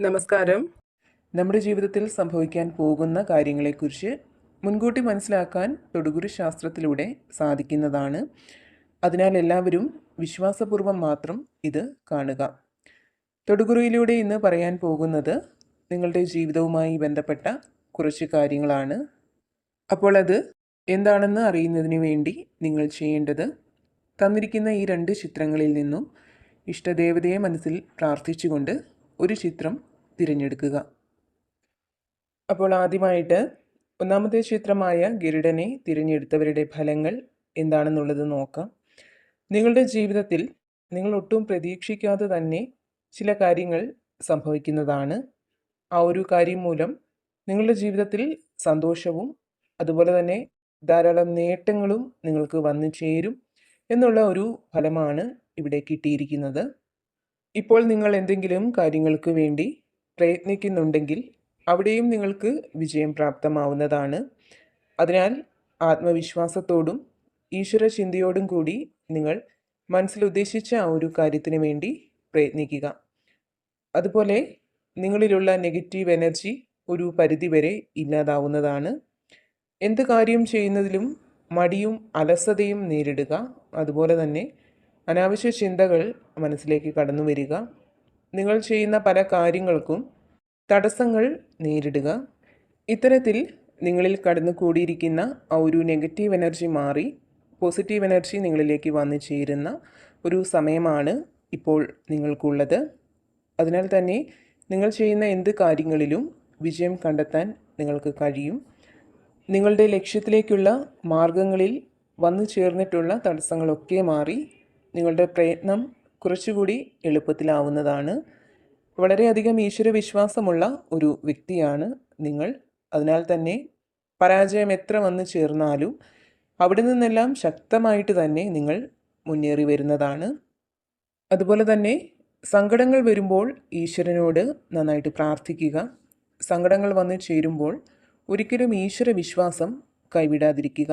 നമസ്കാരം. നമ്മുടെ ജീവിതത്തിൽ സംഭവിക്കാൻ പോകുന്ന കാര്യങ്ങളെക്കുറിച്ച് മുൻകൂട്ടി മനസ്സിലാക്കാൻ തൊടുകുരു ശാസ്ത്രത്തിലൂടെ സാധിക്കുന്നതാണ്. അതിനാൽ എല്ലാവരും വിശ്വാസപൂർവം മാത്രം ഇത് കാണുക. തൊടുകുറിയിലൂടെ ഇന്ന് പറയാൻ പോകുന്നത് നിങ്ങളുടെ ജീവിതവുമായി ബന്ധപ്പെട്ട കുറച്ച് കാര്യങ്ങളാണ്. അപ്പോൾ അത് എന്താണെന്ന് അറിയുന്നതിന് വേണ്ടി നിങ്ങൾ ചെയ്യേണ്ടത് തന്നിരിക്കുന്ന ഈ രണ്ട് ചിത്രങ്ങളിൽ നിന്നും ഇഷ്ടദേവതയെ മനസ്സിൽ പ്രാർത്ഥിച്ചുകൊണ്ട് ഒരു ചിത്രം തിരഞ്ഞെടുക്കുക. അപ്പോൾ ആദ്യമായിട്ട് ഒന്നാമത്തെ ചിത്രമായ ഗരുഡനെ തിരഞ്ഞെടുത്തവരുടെ ഫലങ്ങൾ എന്താണെന്നുള്ളത് നോക്കാം. നിങ്ങളുടെ ജീവിതത്തിൽ നിങ്ങൾ ഒട്ടും പ്രതീക്ഷിക്കാതെ തന്നെ ചില കാര്യങ്ങൾ സംഭവിക്കുന്നതാണ്. ആ ഒരു കാര്യം മൂലം നിങ്ങളുടെ ജീവിതത്തിൽ സന്തോഷവും അതുപോലെ തന്നെ ധാരാളം നേട്ടങ്ങളും നിങ്ങൾക്ക് വന്നു ചേരും എന്നുള്ള ഒരു ഫലമാണ് ഇവിടെ കിട്ടിയിരിക്കുന്നത്. ഇപ്പോൾ നിങ്ങൾ എന്തെങ്കിലും കാര്യങ്ങൾക്ക് വേണ്ടി പ്രയത്നിക്കുന്നുണ്ടെങ്കിൽ അവിടെയും നിങ്ങൾക്ക് വിജയം പ്രാപ്തമാവുന്നതാണ്. അതിനാൽ ആത്മവിശ്വാസത്തോടും ഈശ്വര ചിന്തയോടും കൂടി നിങ്ങൾ മനസ്സിലുദ്ദേശിച്ച ആ ഒരു കാര്യത്തിന് വേണ്ടി പ്രയത്നിക്കുക. അതുപോലെ നിങ്ങളിലുള്ള നെഗറ്റീവ് എനർജി ഒരു പരിധിവരെ ഇല്ലാതാവുന്നതാണ്. എന്ത് കാര്യം ചെയ്യുന്നതിലും മടിയും അലസതയും നേരിടുക. അതുപോലെ തന്നെ അനാവശ്യ ചിന്തകൾ മനസ്സിലേക്ക് കടന്നു വരിക നിങ്ങൾ ചെയ്യുന്ന പല കാര്യങ്ങൾക്കും തടസ്സങ്ങൾ നേരിടുക. ഇത്തരത്തിൽ നിങ്ങളിൽ കടന്നു കൂടിയിരിക്കുന്ന ആ ഒരു നെഗറ്റീവ് എനർജി മാറി പോസിറ്റീവ് എനർജി നിങ്ങളിലേക്ക് വന്നു ചേരുന്ന ഒരു സമയമാണ് ഇപ്പോൾ നിങ്ങൾക്കുള്ളത്. അതിനാൽ തന്നെ നിങ്ങൾ ചെയ്യുന്ന എന്ത് കാര്യങ്ങളിലും വിജയം കണ്ടെത്താൻ നിങ്ങൾക്ക് കഴിയും. നിങ്ങളുടെ ലക്ഷ്യത്തിലേക്കുള്ള മാർഗങ്ങളിൽ വന്നു ചേർന്നിട്ടുള്ള തടസ്സങ്ങളൊക്കെ മാറി നിങ്ങളുടെ പ്രയത്നം കുറച്ചുകൂടി എളുപ്പത്തിലാവുന്നതാണ്. വളരെയധികം ഈശ്വരവിശ്വാസമുള്ള ഒരു വ്യക്തിയാണ് നിങ്ങൾ. അതിനാൽ തന്നെ പരാജയം എത്ര വന്നു ചേർന്നാലും അവിടെ നിന്നെല്ലാം ശക്തമായിട്ട് തന്നെ നിങ്ങൾ മുന്നേറി വരുന്നതാണ്. അതുപോലെ തന്നെ സങ്കടങ്ങൾ വരുമ്പോൾ ഈശ്വരനോട് നന്നായിട്ട് പ്രാർത്ഥിക്കുക. സങ്കടങ്ങൾ വന്നു ചേരുമ്പോൾ ഒരിക്കലും ഈശ്വര വിശ്വാസം കൈവിടാതിരിക്കുക.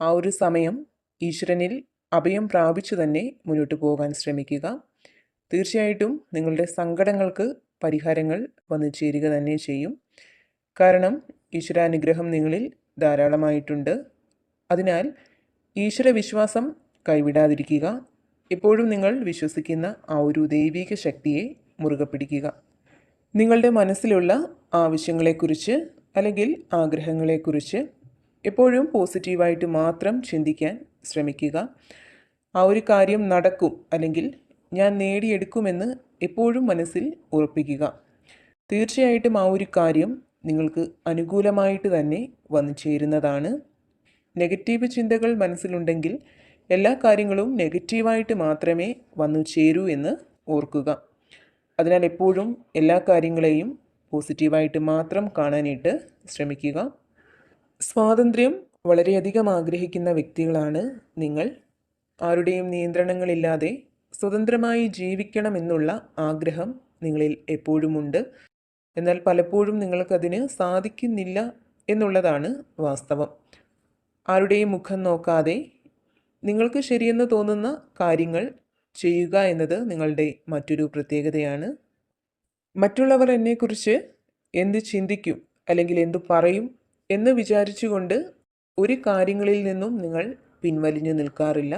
ആ ഒരു സമയം ഈശ്വരനിൽ അഭയം പ്രാപിച്ചു തന്നെ മുന്നോട്ട് പോകാൻ ശ്രമിക്കുക. തീർച്ചയായിട്ടും നിങ്ങളുടെ സങ്കടങ്ങൾക്ക് പരിഹാരങ്ങൾ വന്നു ചേരുക തന്നെ ചെയ്യും. കാരണം ഈശ്വരാനുഗ്രഹം നിങ്ങളിൽ ധാരാളമായിട്ടുണ്ട്. അതിനാൽ ഈശ്വര വിശ്വാസം കൈവിടാതിരിക്കുക. എപ്പോഴും നിങ്ങൾ വിശ്വസിക്കുന്ന ആ ഒരു ദൈവിക ശക്തിയെ മുറുകെ പിടിക്കുക. നിങ്ങളുടെ മനസ്സിലുള്ള ആവശ്യങ്ങളെക്കുറിച്ച് അല്ലെങ്കിൽ ആഗ്രഹങ്ങളെക്കുറിച്ച് എപ്പോഴും പോസിറ്റീവായിട്ട് മാത്രം ചിന്തിക്കാൻ ശ്രമിക്കുക. ആ ഒരു കാര്യം നടക്കും അല്ലെങ്കിൽ ഞാൻ നേടിയെടുക്കുമെന്ന് എപ്പോഴും മനസ്സിൽ ഉറപ്പിക്കുക. തീർച്ചയായിട്ടും ആ ഒരു കാര്യം നിങ്ങൾക്ക് അനുകൂലമായിട്ട് തന്നെ വന്നു ചേരുന്നതാണ്. നെഗറ്റീവ് ചിന്തകൾ മനസ്സിലുണ്ടെങ്കിൽ എല്ലാ കാര്യങ്ങളും നെഗറ്റീവായിട്ട് മാത്രമേ വന്നു ചേരൂ എന്ന് ഓർക്കുക. അതിനാൽ എപ്പോഴും എല്ലാ കാര്യങ്ങളെയും പോസിറ്റീവായിട്ട് മാത്രം കാണാനായിട്ട് ശ്രമിക്കുക. സ്വാതന്ത്ര്യം വളരെയധികം ആഗ്രഹിക്കുന്ന വ്യക്തികളാണ് നിങ്ങൾ. ആരുടെയും നിയന്ത്രണങ്ങളില്ലാതെ സ്വതന്ത്രമായി ജീവിക്കണമെന്നുള്ള ആഗ്രഹം നിങ്ങളിൽ എപ്പോഴുമുണ്ട്. എന്നാൽ പലപ്പോഴും നിങ്ങൾക്കതിന് സാധിക്കുന്നില്ല എന്നുള്ളതാണ് വാസ്തവം. ആരുടെയും മുഖം നോക്കാതെ നിങ്ങൾക്ക് ശരിയെന്ന് തോന്നുന്ന കാര്യങ്ങൾ ചെയ്യുക എന്നത് നിങ്ങളുടെ മറ്റൊരു പ്രത്യേകതയാണ്. മറ്റുള്ളവർ എന്നെക്കുറിച്ച് എന്ത് ചിന്തിക്കും അല്ലെങ്കിൽ എന്തു പറയും എന്ന് വിചാരിച്ചുകൊണ്ട് ഒരു കാര്യങ്ങളിൽ നിന്നും നിങ്ങൾ പിൻവലിഞ്ഞു നിൽക്കാറില്ല.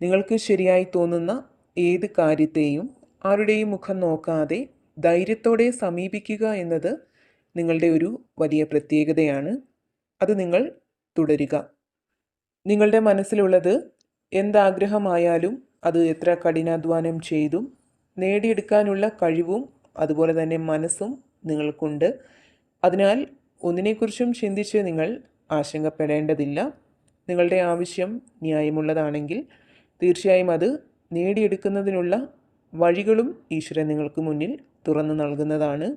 നിങ്ങൾക്ക് ശരിയായി തോന്നുന്ന ഏത് കാര്യത്തെയും ആരുടെയും മുഖം നോക്കാതെ ധൈര്യത്തോടെ സമീപിക്കുക എന്നത് നിങ്ങളുടെ ഒരു വലിയ പ്രത്യേകതയാണ്. അത് നിങ്ങൾ തുടരുക. നിങ്ങളുടെ മനസ്സിലുള്ളത് എന്താഗ്രഹമായാലും അത് എത്ര കഠിനാധ്വാനം ചെയ്തും നേടിയെടുക്കാനുള്ള കഴിവും അതുപോലെ തന്നെ മനസ്സും നിങ്ങൾക്കുണ്ട്. അതിനാൽ ഒന്നിനെക്കുറിച്ചും ചിന്തിച്ച് നിങ്ങൾ ആശങ്കപ്പെടേണ്ടതില്ല. നിങ്ങളുടെ ആവശ്യം ന്യായമുള്ളതാണെങ്കിൽ തീർച്ചയായും അത് നേടിയെടുക്കുന്നതിനുള്ള വഴികളും ഈശ്വരൻ നിങ്ങൾക്ക് മുന്നിൽ തുറന്നു നൽകുന്നതാണ്.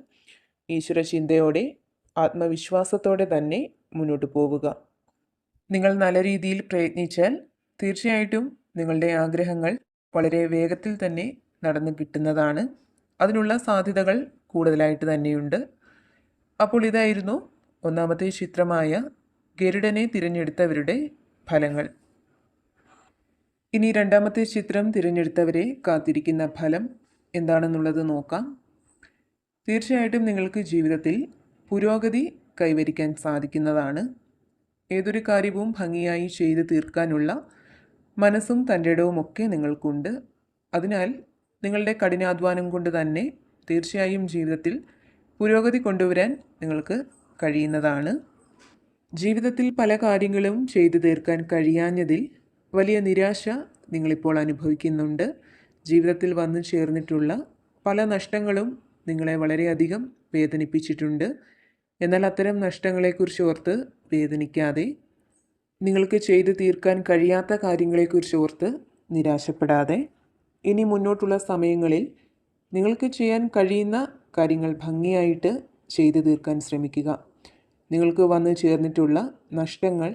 ഈശ്വര ചിന്തയോടെ ആത്മവിശ്വാസത്തോടെ തന്നെ മുന്നോട്ട് പോവുക. നിങ്ങൾ നല്ല രീതിയിൽ പ്രയത്നിച്ചാൽ തീർച്ചയായിട്ടും നിങ്ങളുടെ ആഗ്രഹങ്ങൾ വളരെ വേഗത്തിൽ തന്നെ നടന്നു കിട്ടുന്നതാണ്. അതിനുള്ള സാധ്യതകൾ കൂടുതലായിട്ട് തന്നെയുണ്ട്. അപ്പോൾ ഇതായിരുന്നു ഒന്നാമത്തെ ചിത്രമായ ഗരുഡനെ തിരഞ്ഞെടുത്തവരുടെ ഫലങ്ങൾ. ഇനി രണ്ടാമത്തെ ചിത്രം തിരഞ്ഞെടുത്തവരെ കാത്തിരിക്കുന്ന ഫലം എന്താണെന്നുള്ളത് നോക്കാം. തീർച്ചയായിട്ടും നിങ്ങൾക്ക് ജീവിതത്തിൽ പുരോഗതി കൈവരിക്കാൻ സാധിക്കുന്നതാണ്. ഏതൊരു കാര്യവും ഭംഗിയായി ചെയ്തു തീർക്കാനുള്ള മനസ്സും തന്റെ ഇടവും ഒക്കെ നിങ്ങൾക്കുണ്ട്. അതിനാൽ നിങ്ങളുടെ കഠിനാധ്വാനം കൊണ്ട് തന്നെ തീർച്ചയായും ജീവിതത്തിൽ പുരോഗതി കൊണ്ടുവരാൻ നിങ്ങൾക്ക് കഴിയുന്നതാണ്. ജീവിതത്തിൽ പല കാര്യങ്ങളും ചെയ്തു തീർക്കാൻ കഴിയാഞ്ഞതിൽ വലിയ നിരാശ നിങ്ങളിപ്പോൾ അനുഭവിക്കുന്നുണ്ട്. ജീവിതത്തിൽ വന്നു ചേർന്നിട്ടുള്ള പല നഷ്ടങ്ങളും നിങ്ങളെ വളരെയധികം വേദനിപ്പിച്ചിട്ടുണ്ട്. എന്നാൽ അത്തരം നഷ്ടങ്ങളെക്കുറിച്ച് ഓർത്ത് വേദനിക്കാതെ നിങ്ങൾക്ക് ചെയ്തു തീർക്കാൻ കഴിയാത്ത കാര്യങ്ങളെക്കുറിച്ച് ഓർത്ത് നിരാശപ്പെടാതെ ഇനി മുന്നോട്ടുള്ള സമയങ്ങളിൽ നിങ്ങൾക്ക് ചെയ്യാൻ കഴിയുന്ന കാര്യങ്ങൾ ഭംഗിയായിട്ട് ചെയ്തു തീർക്കാൻ ശ്രമിക്കുക. നിങ്ങൾക്ക് വന്നു ചേർന്നിട്ടുള്ള നഷ്ടങ്ങൾ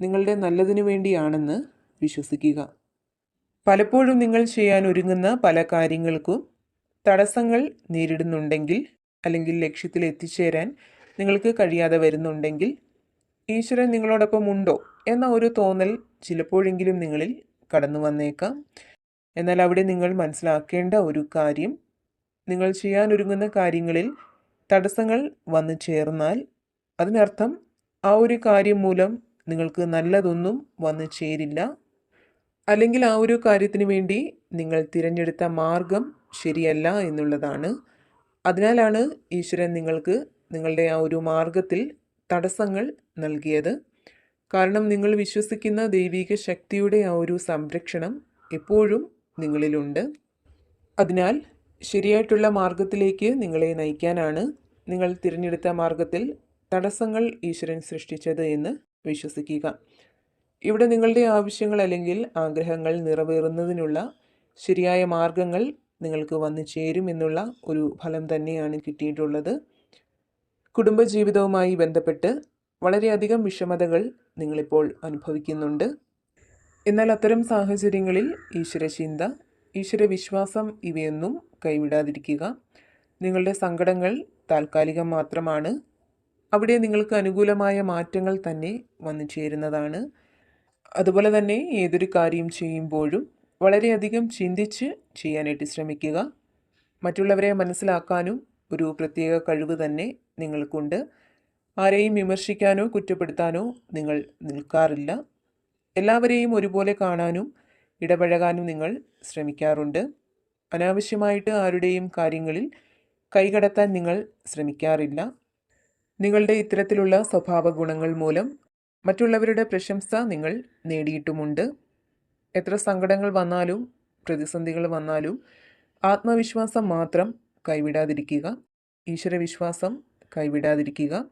നിങ്ങളുടെ നല്ലതിനു വേണ്ടിയാണെന്ന് വിശ്വസിക്കുക. പലപ്പോഴും നിങ്ങൾ ചെയ്യാൻ ഒരുങ്ങുന്ന പല കാര്യങ്ങൾക്കും തടസ്സങ്ങൾ നേരിടുന്നുണ്ടെങ്കിൽ അല്ലെങ്കിൽ ലക്ഷ്യത്തിൽ എത്തിച്ചേരാൻ നിങ്ങൾക്ക് കഴിയാതെ വരുന്നുണ്ടെങ്കിൽ ഈശ്വരൻ നിങ്ങളോടൊപ്പം ഉണ്ടോ എന്ന ഒരു തോന്നൽ ചിലപ്പോഴെങ്കിലും നിങ്ങളിൽ കടന്നു വന്നേക്കാം. എന്നാൽ അവിടെ നിങ്ങൾ മനസ്സിലാക്കേണ്ട ഒരു കാര്യം നിങ്ങൾ ചെയ്യാനൊരുങ്ങുന്ന കാര്യങ്ങളിൽ തടസ്സങ്ങൾ വന്നു ചേർന്നാൽ അതിനർത്ഥം ആ ഒരു കാര്യം മൂലം നിങ്ങൾക്ക് നല്ലതൊന്നും വന്നു ചേരില്ല. അല്ലെങ്കിൽ ആ ഒരു കാര്യത്തിന് വേണ്ടി നിങ്ങൾ തിരഞ്ഞെടുത്ത മാർഗം ശരിയല്ല എന്നുള്ളതാണ്. അതിനാലാണ് ഈശ്വരൻ നിങ്ങൾക്ക് നിങ്ങളുടെ ആ ഒരു മാർഗത്തിൽ തടസ്സങ്ങൾ നൽകിയത്. കാരണം നിങ്ങൾ വിശ്വസിക്കുന്ന ദൈവിക ശക്തിയുടെ ആ ഒരു സംരക്ഷണം എപ്പോഴും നിങ്ങളിലുണ്ട്. അതിനാൽ ശരിയായിട്ടുള്ള മാർഗത്തിലേക്ക് നിങ്ങളെ നയിക്കാനാണ് നിങ്ങൾ തിരഞ്ഞെടുത്ത മാർഗത്തിൽ തടസ്സങ്ങൾ ഈശ്വരൻ സൃഷ്ടിച്ചത് എന്ന് വിശ്വസിക്കുക. ഇവിടെ നിങ്ങളുടെ ആവശ്യങ്ങൾ അല്ലെങ്കിൽ ആഗ്രഹങ്ങൾ നിറവേറുന്നതിനുള്ള ശരിയായ മാർഗങ്ങൾ നിങ്ങൾക്ക് വന്നു ചേരുമെന്നുള്ള ഒരു ഫലം തന്നെയാണ് കിട്ടിയിട്ടുള്ളത്. കുടുംബജീവിതവുമായി ബന്ധപ്പെട്ട് വളരെയധികം വിഷമതകൾ നിങ്ങളിപ്പോൾ അനുഭവിക്കുന്നുണ്ട്. എന്നാൽ അത്തരം സാഹചര്യങ്ങളിൽ ഈശ്വരചിന്ത ഈശ്വരവിശ്വാസം ഇവയൊന്നും കൈവിടാതിരിക്കുക. നിങ്ങളുടെ സങ്കടങ്ങൾ താൽക്കാലികം മാത്രമാണ്. അവിടെ നിങ്ങൾക്ക് അനുകൂലമായ മാറ്റങ്ങൾ തന്നെ വന്നു ചേരുന്നതാണ്. അതുപോലെ തന്നെ ഏതൊരു കാര്യം ചെയ്യുമ്പോഴും വളരെയധികം ചിന്തിച്ച് ചെയ്യാനായിട്ട് ശ്രമിക്കുക. മറ്റുള്ളവരെ മനസ്സിലാക്കാനും ഒരു പ്രത്യേക കഴിവ് തന്നെ നിങ്ങൾക്കുണ്ട്. ആരെയും വിമർശിക്കാനോ കുറ്റപ്പെടുത്താനോ നിങ്ങൾ നിൽക്കാറില്ല. എല്ലാവരെയും ഒരുപോലെ കാണാനും ഇടപഴകാനും നിങ്ങൾ ശ്രമിക്കാറുണ്ട്. അനാവശ്യമായിട്ട് ആരുടെയും കാര്യങ്ങളിൽ കൈകടത്താൻ നിങ്ങൾ ശ്രമിക്കാറില്ല. നിങ്ങളുടെ ഇത്തരത്തിലുള്ള സ്വഭാവ ഗുണങ്ങൾ മൂലം മറ്റുള്ളവരുടെ പ്രശംസ നിങ്ങൾ നേടിയിട്ടുമുണ്ട്. എത്ര സങ്കടങ്ങൾ വന്നാലും പ്രതിസന്ധികൾ വന്നാലും ആത്മവിശ്വാസം മാത്രം കൈവിടാതിരിക്കുക. ഈശ്വരവിശ്വാസം കൈവിടാതിരിക്കുക.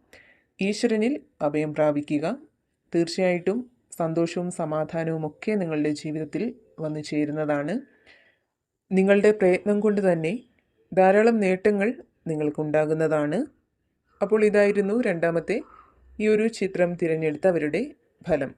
ഈശ്വരനിൽ അഭയം പ്രാപിക്കുക. തീർച്ചയായിട്ടും സന്തോഷവും സമാധാനവും ഒക്കെ നിങ്ങളുടെ ജീവിതത്തിൽ വന്നു ചേരുന്നതാണ്. നിങ്ങളുടെ പ്രയത്നം കൊണ്ട് തന്നെ ധാരാളം നേട്ടങ്ങൾ നിങ്ങൾക്കുണ്ടാകുന്നതാണ്. അപ്പോൾ ഇതായിരുന്നു രണ്ടാമത്തെ ഈ ഒരു ചിത്രം തിരഞ്ഞെടുത്തവരുടെ ഫലം.